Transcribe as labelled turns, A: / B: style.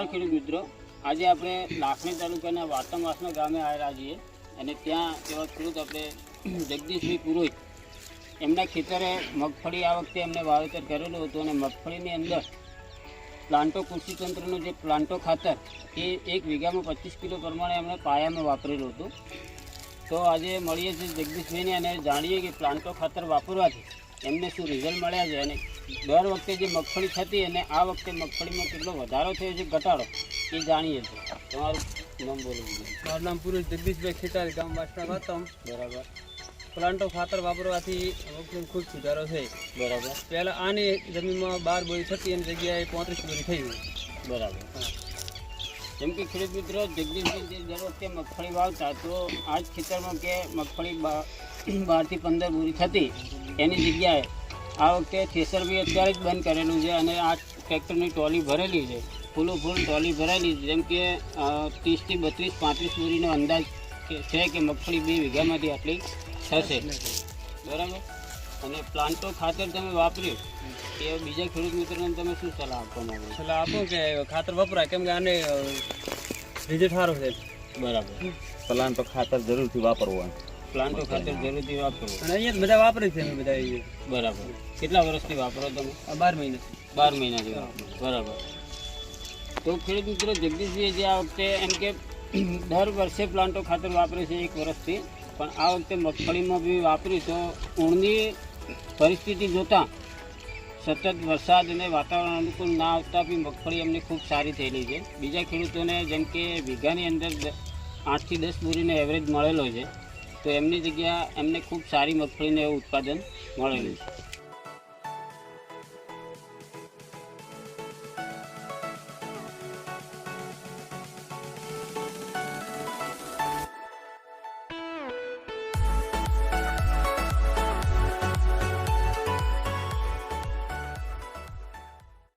A: નમસ્કાર ખેડૂત મિત્રો. આજે આપણે લાખણી તાલુકાના વાતમવાસના ગામે આવેલા છીએ અને ત્યાં એવા ખેડૂત આપણે જગદીશભાઈ પુરોહિત એમના ખેતરે મગફળી આ વખતે એમને વાવેતર કરેલું હતું અને મગફળીની અંદર પ્લાન્ટો કૃષિ તંત્રનું જે પ્લાન્ટો ખાતર એ એક વીઘામાં પચીસ કિલો પ્રમાણે એમણે પાયામાં વાપરેલું હતું. તો આજે મળીએ છીએ જગદીશભાઈને અને જાણીએ કે પ્લાન્ટો ખાતર વાપરવાથી એમને શું રિઝલ્ટ મળ્યા છે? અને દર વખતે જે મગફળી થતી અને આ વખતે મગફળીમાં કેટલો વધારો થયો છે ઘટાડો એ જાણીએ છીએ. તમારું નામ બોલો. બીજું.
B: મારું નામ પુરુષ જગદીશભાઈ ખેટારી ગામ વાસણા વાતમ
A: બરાબર.
B: પ્લાન્ટો ખાતર વાપરવાથી ખૂબ સુધારો છે
A: બરાબર.
B: પહેલાં આની જમીનમાં બાર બોરી થતી એની જગ્યાએ પાંત્રીસ બોરી થઈ
A: બરાબર. જેમ કે ખેડૂત મિત્રો જગદીશભાઈ જે દર વખતે મગફળી વાવતા તો આ જ ખેતરમાં કે મગફળી બારથી પંદર બોરી થતી એની જગ્યાએ આ વખતે થેસર બી અત્યારે જ બંધ કરેલું છે અને આ ટ્રેક્ટરની ટ્રોલી ભરેલી છે. ફૂલો ફૂલ ટ્રોલી ભરેલી છે. જેમ કે ત્રીસથી બત્રીસ પાંત્રીસ બોરીનો અંદાજ કે- છે કે મગફળી બે વીઘામાંથી આટલી થશે. બરાબર? અને પ્લાન્ટો ખાતર તમે વાપર્યું. કે બીજા ખેડૂત મિત્રોને તમે શું સલાહ આપવા માંગો
B: સલાહ આપો કે ખાતર વપરાય. કેમ કે આને રિઝલ્ટ સારું છે.
A: બરાબર.
C: પ્લાન તો ખાતર જરૂરથી વાપરવું
A: પ્લાન્ટો ખાતર જરૂરથી વાપરો.
B: અને અહીંયા બધા વાપરે છે અમે બધા
A: બરાબર. કેટલા વર્ષથી વાપરો તમે?
B: બાર મહિના
A: બાર મહિનાથી વાપરો. બરાબર. તો ખેડૂત મિત્રો જગદીશજીએ જે આ વખતે એમ કે દર વર્ષે પ્લાન્ટો ખાતર વાપરે છે એક વર્ષથી. પણ આ વખતે મગફળીમાં બી વાપરી તો ઊણની પરિસ્થિતિ જોતાં સતત વરસાદ અને વાતાવરણ અનુકૂળ ના આવતા બી મગફળી અમને ખૂબ સારી થયેલી છે. બીજા ખેડૂતોને જેમ કે વીઘાની અંદર આઠથી દસ બોરીનો એવરેજ મળેલો છે. તો એમની જગ્યા એમને ખૂબ સારી મગફળીનું એવું ઉત્પાદન મળેલું છે.